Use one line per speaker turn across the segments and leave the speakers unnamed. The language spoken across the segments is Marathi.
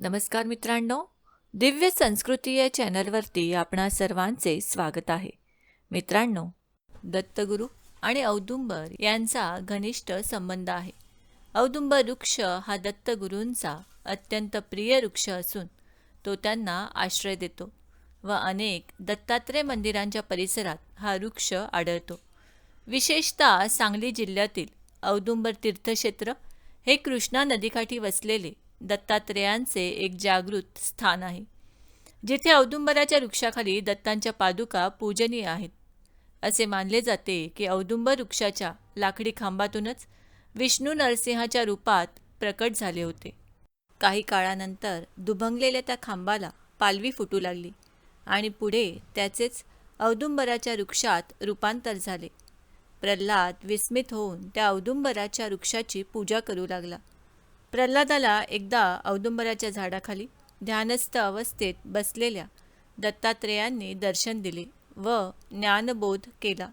नमस्कार मित्रांनो दिव्य संस्कृती या चॅनलवरती आपणा सर्वांचे स्वागत आहे. मित्रांनो दत्तगुरू आणि औदुंबर यांचा घनिष्ठ संबंध आहे. औदुंबर वृक्ष हा दत्तगुरूंचा अत्यंत प्रिय वृक्ष असून तो त्यांना आश्रय देतो व अनेक दत्तात्रय मंदिरांच्या परिसरात हा वृक्ष आढळतो. विशेषतः सांगली जिल्ह्यातील औदुंबर तीर्थक्षेत्र हे कृष्णा नदीकाठी वसलेले दत्तात्रेयांचे एक जागृत स्थान आहे जिथे औदुंबराच्या वृक्षाखाली दत्तांच्या पादुका पूजनीय आहेत. असे मानले जाते की औदुंबर वृक्षाच्या लाकडी खांबातूनच विष्णू नरसिंहाच्या रूपात प्रकट झाले होते. काही काळानंतर दुभंगलेल्या त्या खांबाला पालवी फुटू लागली आणि पुढे त्याचेच औदुंबराच्या वृक्षात रूपांतर झाले. प्रल्हाद विस्मित होऊन त्या औदुंबराच्या वृक्षाची पूजा करू लागला. प्रल्हादाला एकदा औदुंबराच्या झाडाखाली ध्यानस्थ अवस्थेत बसलेल्या दत्तात्रेयांनी दर्शन दिले व ज्ञानबोध केला.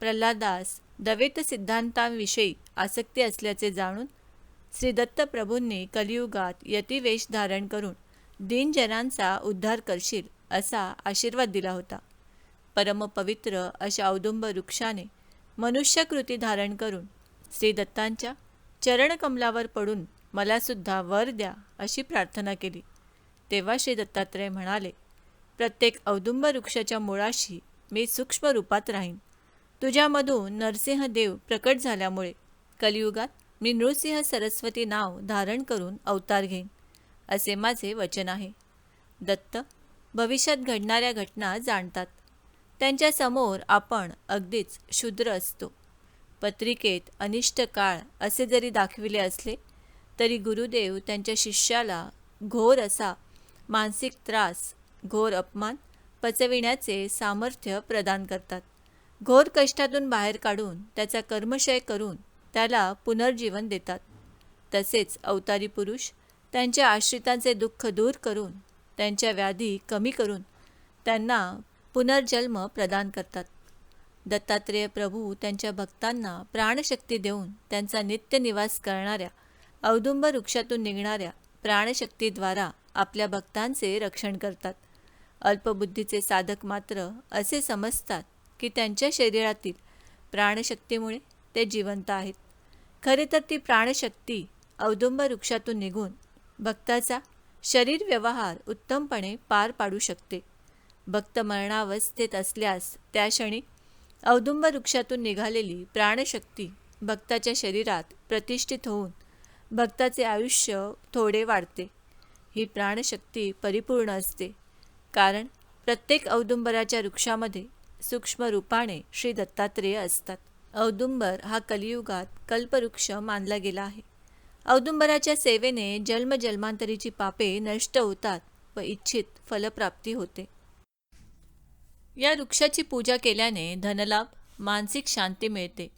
प्रल्हादास दवेत सिद्धांतांविषयी आसक्ती असल्याचे जाणून श्री दत्तप्रभूंनी कलियुगात यतिवेश धारण करून दीनजनांचा उद्धार करशील असा आशीर्वाद दिला होता. परमपवित्र अशा औदुंब वृक्षाने मनुष्यकृती धारण करून श्री दत्तांच्या चरणकमलावर पडून मला सुद्धा वर द्या अशी प्रार्थना केली. तेव्हा श्री दत्तात्रय म्हणाले प्रत्येक औदुंब वृक्षाच्या मुळाशी मी सूक्ष्म रूपात राहीन. तुझ्यामधून नरसिंह देव प्रकट झाल्यामुळे कलियुगात मी नृसिंह सरस्वती नाव धारण करून अवतार घेईन असे माझे वचन आहे. दत्त भविष्यात घडणाऱ्या घटना जाणतात. त्यांच्यासमोर आपण अगदीच शूद्र असतो. पत्रिकेत अनिष्ट काळ असे जरी दाखविले असले तरी गुरुदेव त्यांच्या शिष्याला घोर असा मानसिक त्रास घोर अपमान पचविण्याचे सामर्थ्य प्रदान करतात. घोर कष्टातून बाहेर काढून त्याचा कर्मशय करून त्याला पुनर्जीवन देतात. तसेच अवतारी पुरुष त्यांच्या आश्रितांचे दुःख दूर करून त्यांच्या व्याधी कमी करून त्यांना पुनर्जन्म प्रदान करतात. दत्तात्रेय प्रभू त्यांच्या भक्तांना प्राणशक्ती देऊन त्यांचा नित्य निवास करणाऱ्या औदुंब वृक्षातून निघणाऱ्या प्राणशक्तीद्वारा आपल्या भक्तांचे रक्षण करतात. अल्पबुद्धीचे साधक मात्र असे समजतात की त्यांच्या शरीरातील प्राणशक्तीमुळे ते जिवंत आहेत. खरे तर ती प्राणशक्ती औदुंब वृक्षातून निघून भक्ताचा शरीर व्यवहार उत्तमपणे पार पाडू शकते. भक्त मरणावस्थेत असल्यास त्या क्षणी औदुंब वृक्षातून निघालेली प्राणशक्ती भक्ताच्या शरीरात प्रतिष्ठित होऊन भक्ताचे आयुष्य थोडे वाढते. ही प्राणशक्ती परिपूर्ण असते. कारण प्रत्येक औदुंबराच्या वृक्षामध्ये सूक्ष्म रूपाने श्री दत्तात्रेय असतात. औदुंबर हा कलियुगात कल्पवृक्ष मानला गेला आहे. औदुंबराच्या सेवेने जन्मजन्मांतरीची पापे नष्ट होतात व इच्छित फलप्राप्ती होते. या वृक्षाची पूजा केल्याने धनलाभ मानसिक शांती मिळते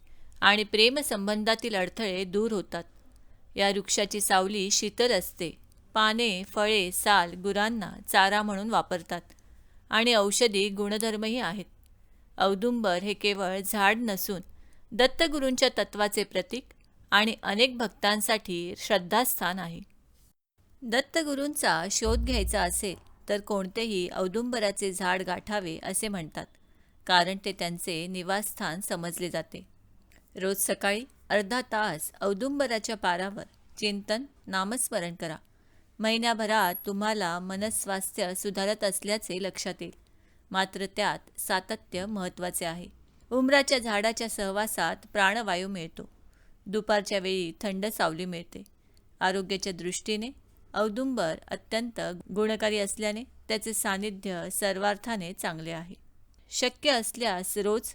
आणि प्रेमसंबंधातील अडथळे दूर होतात. या वृक्षाची सावली शीतल असते. पाने फळे साल गुरांना चारा म्हणून वापरतात. आणि औषधी गुणधर्मही आहेत. औदुंबर हे केवळ झाड नसून दत्तगुरूंच्या तत्वाचे प्रतीक आणि अनेक भक्तांसाठी श्रद्धास्थान आहे. दत्तगुरूंचा शोध घ्यायचा असेल तर कोणतेही औदुंबराचे झाड गाठावे असे म्हणतात कारण ते त्यांचे निवासस्थान समजले जाते. रोज सकाळी अर्धा तास औदुंबराच्या पारावर चिंतन नामस्मरण करा. महिन्याभरात तुम्हाला मनस्वास्थ्य सुधारत असल्याचे लक्षात येईल. मात्र त्यात सातत्य महत्त्वाचे आहे. उमराच्या झाडाच्या सहवासात प्राणवायू मिळतो. दुपारच्या वेळी थंड सावली मिळते. आरोग्याच्या दृष्टीने औदुंबर अत्यंत गुणकारी असल्याने त्याचे सानिध्य सर्वार्थाने चांगले आहे. शक्य असल्यास रोज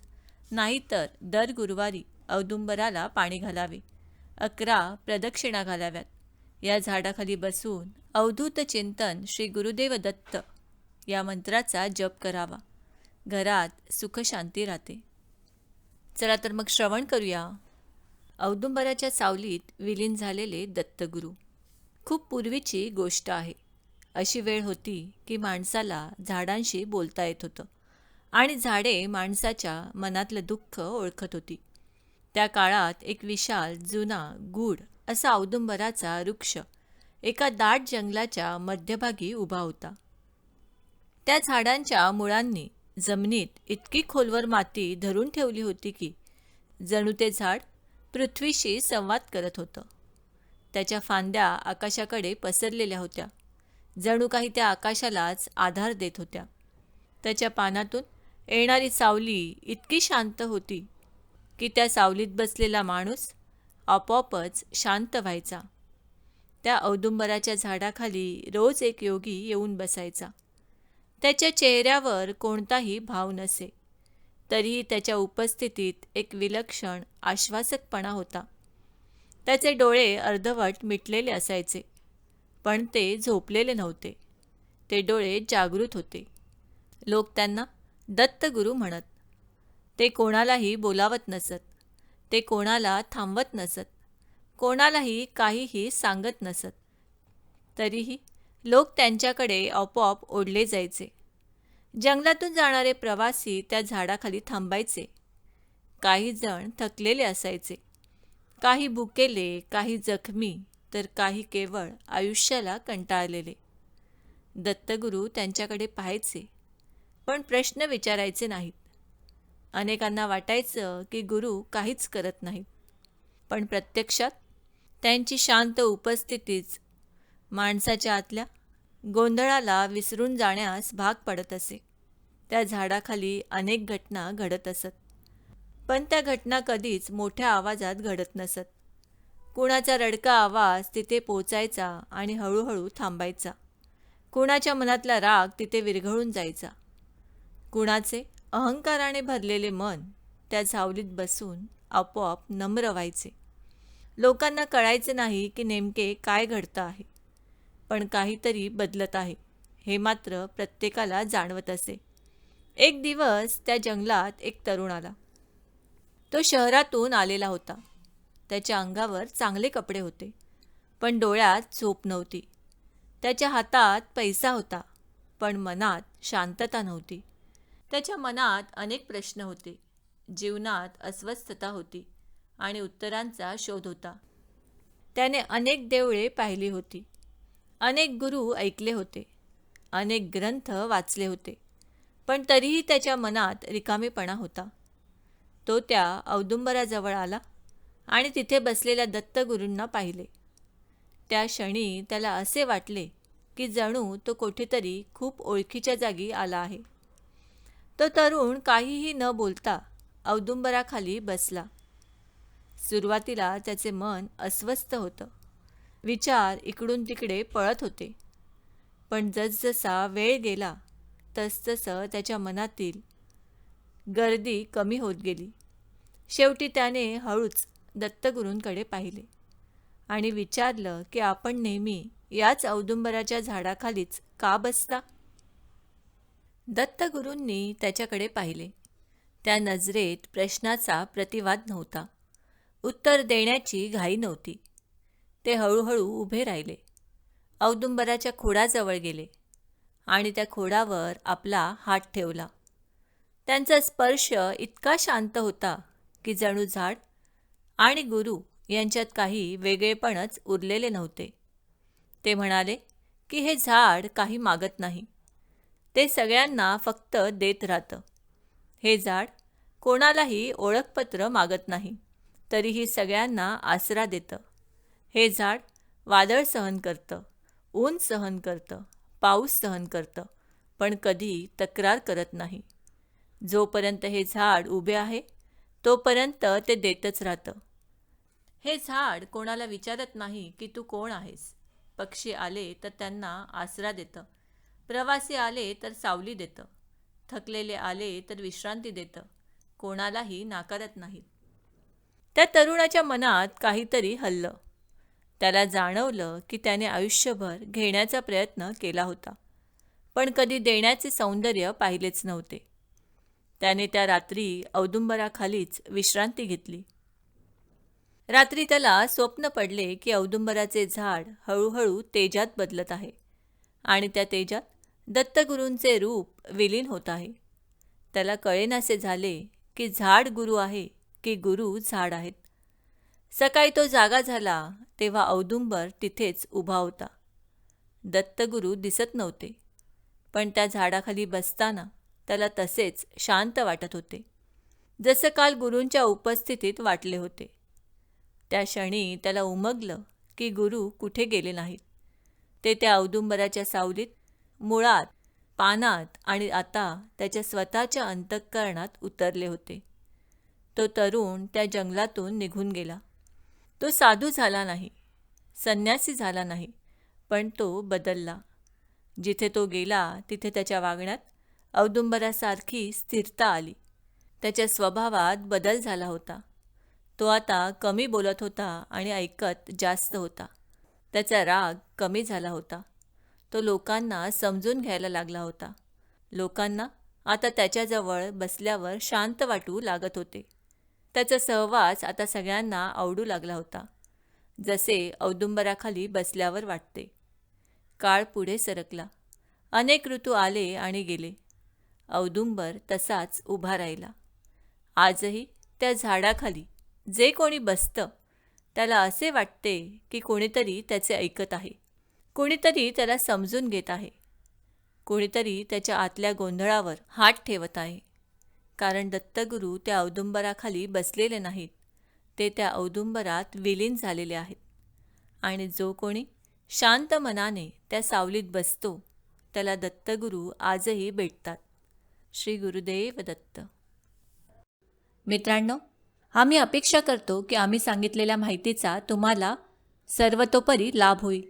नाहीतर दर गुरुवारी औदुंबराला पाणी घालावे. अकरा प्रदक्षिणा घालाव्यात. या झाडाखाली बसून अवधूत चिंतन श्री गुरुदेव दत्त या मंत्राचा जप करावा. घरात सुखशांती राहते. चला तर मग श्रवण करूया. औदुंबराच्या सावलीत विलीन झालेले दत्तगुरू. खूप पूर्वीची गोष्ट आहे. अशी वेळ होती की माणसाला झाडांशी बोलता येत होतं आणि झाडे माणसाच्या मनातलं दुःख ओळखत होती. त्या काळात एक विशाल जुना गूढ असा औदुंबराचा वृक्ष एका दाट जंगलाच्या मध्यभागी उभा होता. त्या झाडांच्या मुळांनी जमिनीत इतकी खोलवर माती धरून ठेवली होती की जणू ते झाड पृथ्वीशी संवाद करत होतं. त्याच्या फांद्या आकाशाकडे पसरलेल्या होत्या. जणू काही त्या आकाशालाच आधार देत होत्या. त्याच्या पानातून येणारी सावली इतकी शांत होती की त्या सावलीत बसलेला माणूस आपोआपच शांत व्हायचा. त्या औदुंबराच्या झाडाखाली रोज एक योगी येऊन बसायचा. त्याच्या चेहऱ्यावर कोणताही भाव नसे. तरीही त्याच्या उपस्थितीत एक विलक्षण आश्वासकपणा होता. त्याचे डोळे अर्धवट मिटलेले असायचे पण ते झोपलेले नव्हते. ते डोळे जागृत होते. लोक त्यांना दत्तगुरू म्हणत ते कोणालाही बोलावत नसत. ते कोणाला थांबवत नसत. कोणालाही काहीही सांगत नसत. तरीही लोक त्यांच्याकडे आपोआप ओढले जायचे. जंगलातून जाणारे प्रवासी त्या झाडाखाली थांबायचे. काही जण थकलेले असायचे. काही भुकेले काही जखमी तर काही केवळ आयुष्याला कंटाळलेले. दत्तगुरू त्यांच्याकडे पाहायचे पण प्रश्न विचारायचे नाहीत. अनेकांना वाटायचं की गुरु काहीच करत नाहीत पण प्रत्यक्षात त्यांची शांत उपस्थितीच माणसाच्या आतल्या गोंधळाला विसरून जाण्यास भाग पडत असे. त्या झाडाखाली अनेक घटना घडत असत. पण त्या घटना कधीच मोठ्या आवाजात घडत नसत. कुणाचा रडका आवाज तिथे पोचायचा आणि हळूहळू थांबायचा. कुणाच्या मनातला राग तिथे विरघळून जायचा. कुणाचे अहंकाराने भरलेले मन त्या झावलीत बसून आपोआप नम्र व्हायचे. लोकांना कळायचे नाही की नेमके काय घडतं आहे. पण काहीतरी बदलत आहे हे मात्र प्रत्येकाला जाणवत असे. एक दिवस त्या जंगलात एक तरुण आला. तो शहरातून आलेला होता. त्याच्या अंगावर चांगले कपडे होते पण डोळ्यात झोप नव्हती. त्याच्या हातात पैसा होता पण मनात शांतता नव्हती. त्याच्या मनात अनेक प्रश्न होते. जीवनात अस्वस्थता होती आणि उत्तरांचा शोध होता. त्याने अनेक देवळे पाहिली होती. अनेक गुरु ऐकले होते. अनेक ग्रंथ वाचले होते. पण तरीही त्याच्या मनात रिकामेपणा होता. तो त्या औदुंबराजवळ आला आणि तिथे बसलेल्या दत्तगुरूंना पाहिले. त्या क्षणी त्याला असे वाटले की जणू तो कुठेतरी खूप ओळखीच्या जागी आला आहे. तो तरुण काहीही न बोलता औदुंबराखाली बसला. सुरुवातीला त्याचे मन अस्वस्थ होतं. विचार इकडून तिकडे पळत होते. पण जसजसा वेळ गेला तसतसं त्याच्या मनातील गर्दी कमी होत गेली. शेवटी त्याने हळूच दत्तगुरूंकडे पाहिले आणि विचारलं की आपण नेहमी याच औदुंबराच्या झाडाखालीच का बसता? दत्तगुरूंनी त्याच्याकडे पाहिले. त्या नजरेत प्रश्नाचा प्रतिवाद नव्हता. उत्तर देण्याची घाई नव्हती. ते हळूहळू उभे राहिले. औदुंबराच्या खोडाजवळ गेले आणि त्या खोडावर आपला हात ठेवला. त्यांचा स्पर्श इतका शांत होता की जणू झाड आणि गुरु यांच्यात काही वेगळेपणच उरलेले नव्हते. ते म्हणाले की हे झाड काही मागत नाही. ते सगळ्यांना फक्त देत राहतं. हे झाड कोणालाही ओळखपत्र मागत नाही तरीही सगळ्यांना आसरा देतं. हे झाड वादळ सहन करतं ऊन सहन करतं पाऊस सहन करतं पण कधी तक्रार करत नाही. जोपर्यंत हे झाड उभे आहे तोपर्यंत ते देतच राहतं. हे झाड कोणाला विचारत नाही की तू कोण आहेस. पक्षी आले तर त्यांना आसरा देतं. प्रवासी आले तर सावली देतं. थकलेले आले तर विश्रांती देतं. कोणालाही नाकारत नाही त्या तरुणाच्या मनात काहीतरी हल्लं. त्याला जाणवलं की त्याने आयुष्यभर घेण्याचा प्रयत्न केला होता. पण कधी देण्याचे सौंदर्य पाहिलेच नव्हते. त्याने त्या रात्री औदुंबराखालीच विश्रांती घेतली. रात्री त्याला स्वप्न पडले की औदुंबराचे झाड हळूहळू तेजात बदलत आहे. आणि त्या तेजात दत्तगुरूंचे रूप विलीन होत आहे. त्याला कळेनासे झाले की झाड गुरु आहे की गुरु झाड आहेत. सकाळी तो जागा झाला तेव्हा औदुंबर तिथेच उभा होता. दत्तगुरू दिसत नव्हते पण त्या झाडाखाली बसताना त्याला तसेच शांत वाटत होते. जसं काल गुरूंच्या उपस्थितीत वाटले होते. त्या क्षणी त्याला उमगलं की गुरु कुठे गेले नाहीत. ते त्या औदुंबराच्या सावलीत मुळात पानात आणि आता त्याच्या स्वतःच्या अंतःकरणात उतरले होते. तो तरुण त्या जंगलातून निघून गेला. तो साधू झाला नाही संन्यासी झाला नाही पण तो बदलला. जिथे तो गेला तिथे त्याच्या वागण्यात औदुंबरासारखी स्थिरता आली. त्याच्या स्वभावात बदल झाला होता. तो आता कमी बोलत होता आणि ऐकत जास्त होता. त्याचा राग कमी झाला होता. तो लोकांना समजून घ्यायला लागला होता. लोकांना आता त्याच्याजवळ बसल्यावर शांत वाटू लागत होते. त्याचा सहवास आता सगळ्यांना आवडू लागला होता. जसे औदुंबराखाली बसल्यावर वाटते. काळ पुढे सरकला. अनेक ऋतू आले आणि गेले. औदुंबर तसाच उभा राहिला. आजही त्या झाडाखाली जे कोणी बसतं त्याला असे वाटते की कोणीतरी त्याचे ऐकत आहे. कोणीतरी त्याला समजून घेत आहे. कोणीतरी त्याच्या आतल्या गोंधळावर हात ठेवत आहे. कारण दत्तगुरू त्या औदुंबराखाली बसलेले नाहीत. ते त्या औदुंबरात विलीन झालेले आहेत. आणि जो कोणी शांत मनाने त्या सावलीत बसतो त्याला दत्तगुरू आजही भेटतात. श्री गुरुदेव दत्त. मित्रांनो आम्ही अपेक्षा करतो की आम्ही सांगितलेल्या माहितीचा तुम्हाला सर्वतोपरी लाभ होईल.